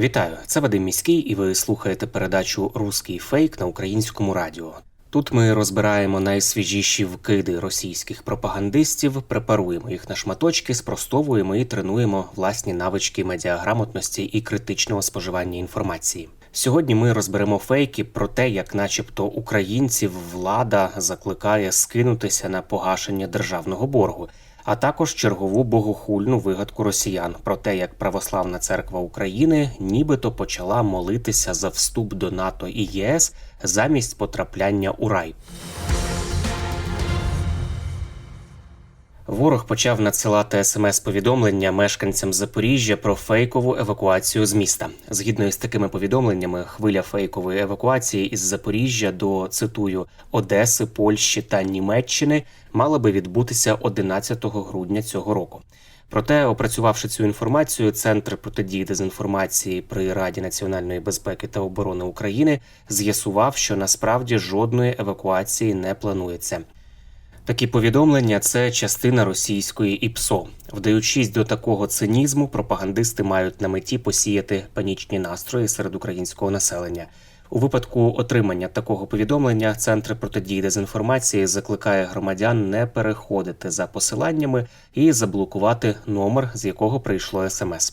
Вітаю, це Вадим Міський, і ви слухаєте передачу Руський фейк на українському радіо. Тут ми розбираємо найсвіжіші вкиди російських пропагандистів, препаруємо їх на шматочки, спростовуємо і тренуємо власні навички медіаграмотності і критичного споживання інформації. Сьогодні ми розберемо фейки про те, як, начебто, українців влада закликає скинутися на погашення державного боргу, а також чергову богохульну вигадку росіян про те, як Православна церква України нібито почала молитися за вступ до НАТО і ЄС замість потрапляння у рай. Ворог почав надсилати смс-повідомлення мешканцям Запоріжжя про фейкову евакуацію з міста. Згідно із такими повідомленнями, хвиля фейкової евакуації із Запоріжжя до цитую Одеси, Польщі та Німеччини мала би відбутися 11 грудня цього року. Проте, опрацювавши цю інформацію, центр протидії дезінформації при Раді національної безпеки та оборони України з'ясував, що насправді жодної евакуації не планується. Такі повідомлення це частина російської ІПСО. Вдаючись до такого цинізму, пропагандисти мають на меті посіяти панічні настрої серед українського населення. У випадку отримання такого повідомлення центр протидії дезінформації закликає громадян не переходити за посиланнями і заблокувати номер, з якого прийшло смс.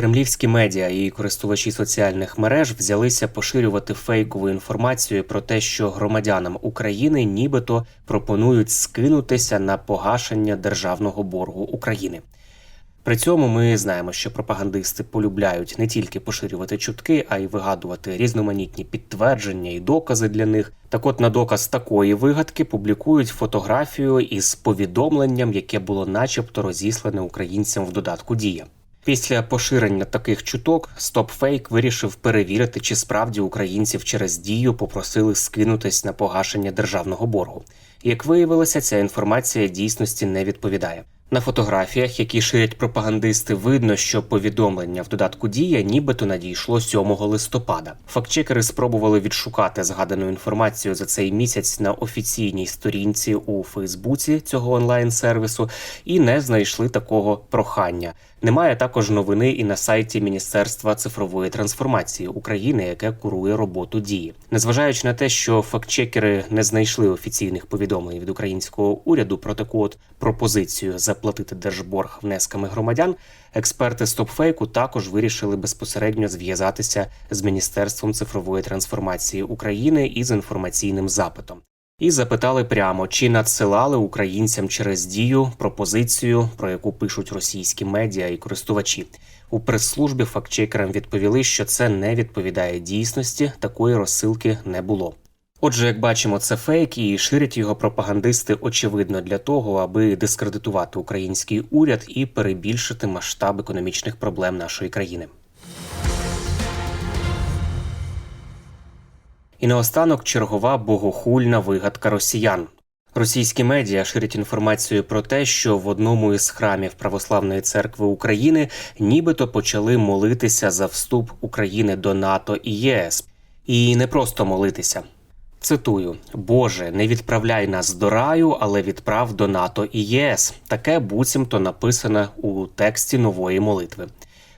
Кремлівські медіа і користувачі соціальних мереж взялися поширювати фейкову інформацію про те, що громадянам України нібито пропонують скинутися на погашення державного боргу України. При цьому ми знаємо, що пропагандисти полюбляють не тільки поширювати чутки, а й вигадувати різноманітні підтвердження і докази для них. Так, от на доказ такої вигадки публікують фотографію із повідомленням, яке було, начебто, розіслане українцям в додатку Дія. Після поширення таких чуток StopFake вирішив перевірити, чи справді українців через дію попросили скинутись на погашення державного боргу. Як виявилося, ця інформація дійсності не відповідає. На фотографіях, які ширять пропагандисти, видно, що повідомлення в додатку Дія нібито надійшло 7 листопада. Фактчекери спробували відшукати згадану інформацію за цей місяць на офіційній сторінці у Фейсбуці цього онлайн-сервісу і не знайшли такого прохання. Немає також новини і на сайті Міністерства цифрової трансформації України, яке курує роботу дії. Незважаючи на те, що фактчекери не знайшли офіційних повідомлень від українського уряду про таку от пропозицію заплатити держборг внесками громадян, експерти стопфейку також вирішили безпосередньо зв'язатися з Міністерством цифрової трансформації України із інформаційним запитом. І запитали прямо, чи надсилали українцям через дію пропозицію, про яку пишуть російські медіа і користувачі. У прес-службі фактчекерам відповіли, що це не відповідає дійсності, такої розсилки не було. Отже, як бачимо, це фейк і ширять його пропагандисти очевидно для того, аби дискредитувати український уряд і перебільшити масштаб економічних проблем нашої країни. І наостанок чергова богохульна вигадка росіян. Російські медіа ширять інформацію про те, що в одному із храмів Православної церкви України нібито почали молитися за вступ України до НАТО і ЄС. І не просто молитися. Цитую: Боже, не відправляй нас до раю, але відправ до НАТО і ЄС. Таке буцімто написано у тексті нової молитви.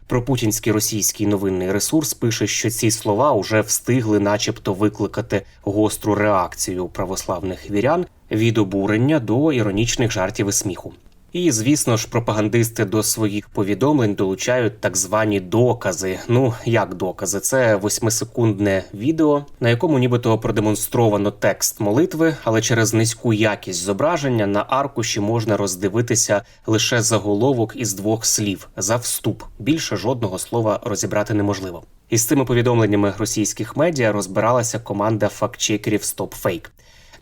Пропутінський російський новинний ресурс пише, що ці слова уже встигли, начебто, викликати гостру реакцію православних вірян від обурення до іронічних жартів і сміху. І звісно ж, пропагандисти до своїх повідомлень долучають так звані докази. Ну як докази? Це восьмисекундне відео, на якому нібито продемонстровано текст молитви, але через низьку якість зображення на аркуші можна роздивитися лише заголовок із двох слів за вступ. Більше жодного слова розібрати неможливо. Із цими повідомленнями російських медіа розбиралася команда фактчекерів StopFake.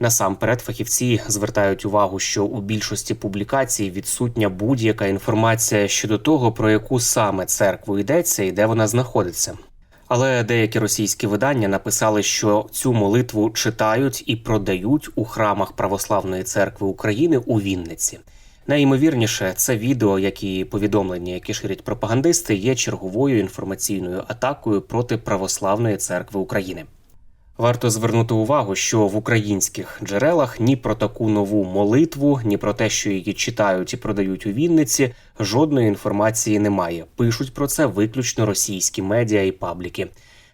Насамперед, фахівці звертають увагу, що у більшості публікацій відсутня будь-яка інформація щодо того, про яку саме церкву йдеться і де вона знаходиться. Але деякі російські видання написали, що цю молитву читають і продають у храмах Православної церкви України у Вінниці. Найімовірніше, це відео, як і повідомлення, які ширять пропагандисти, є черговою інформаційною атакою проти Православної церкви України. Варто звернути увагу, що в українських джерелах ні про таку нову молитву, ні про те, що її читають і продають у Вінниці, жодної інформації немає. Пишуть про це виключно російські медіа і пабліки.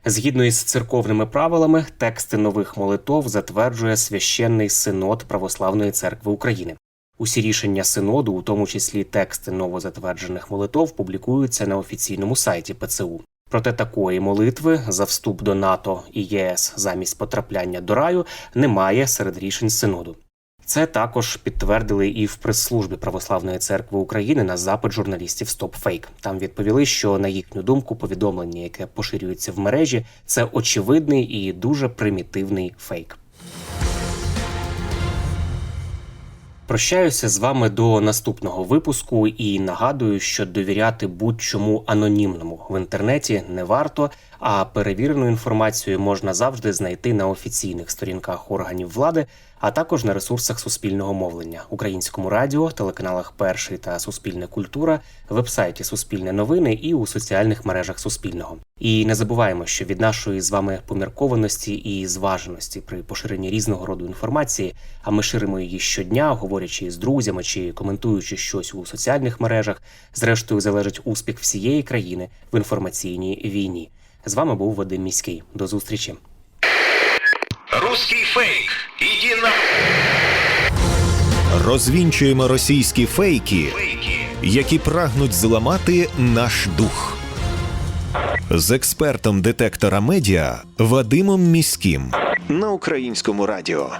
Згідно із церковними правилами, тексти нових молитов затверджує священний синод Православної церкви України. Усі рішення синоду, у тому числі тексти новозатверджених молитов, публікуються на офіційному сайті ПЦУ. Проте такої молитви за вступ до НАТО і ЄС замість потрапляння до раю немає серед рішень синоду. Це також підтвердили і в прес-службі Православної церкви України на запит журналістів StopFake. Там відповіли, що на їхню думку повідомлення, яке поширюється в мережі, це очевидний і дуже примітивний фейк. Прощаюся з вами до наступного випуску і нагадую, що довіряти будь-чому анонімному в інтернеті не варто, а перевірену інформацію можна завжди знайти на офіційних сторінках органів влади, а також на ресурсах суспільного мовлення, українському радіо, телеканалах Перший та Суспільне культура, вебсайті Суспільне новини і у соціальних мережах Суспільного. І не забуваємо, що від нашої з вами поміркованості і зваженості при поширенні різного роду інформації, а ми ширимо її щодня, говорячи з друзями чи коментуючи щось у соціальних мережах. Зрештою, залежить успіх всієї країни в інформаційній війні. З вами був Вадим Міський. До зустрічі. Русский фейк. Иди на Розвінчуємо російські фейки, фейки. які прагнуть зламати наш дух. З експертом детектора медіа Вадимом Міським на українському радіо.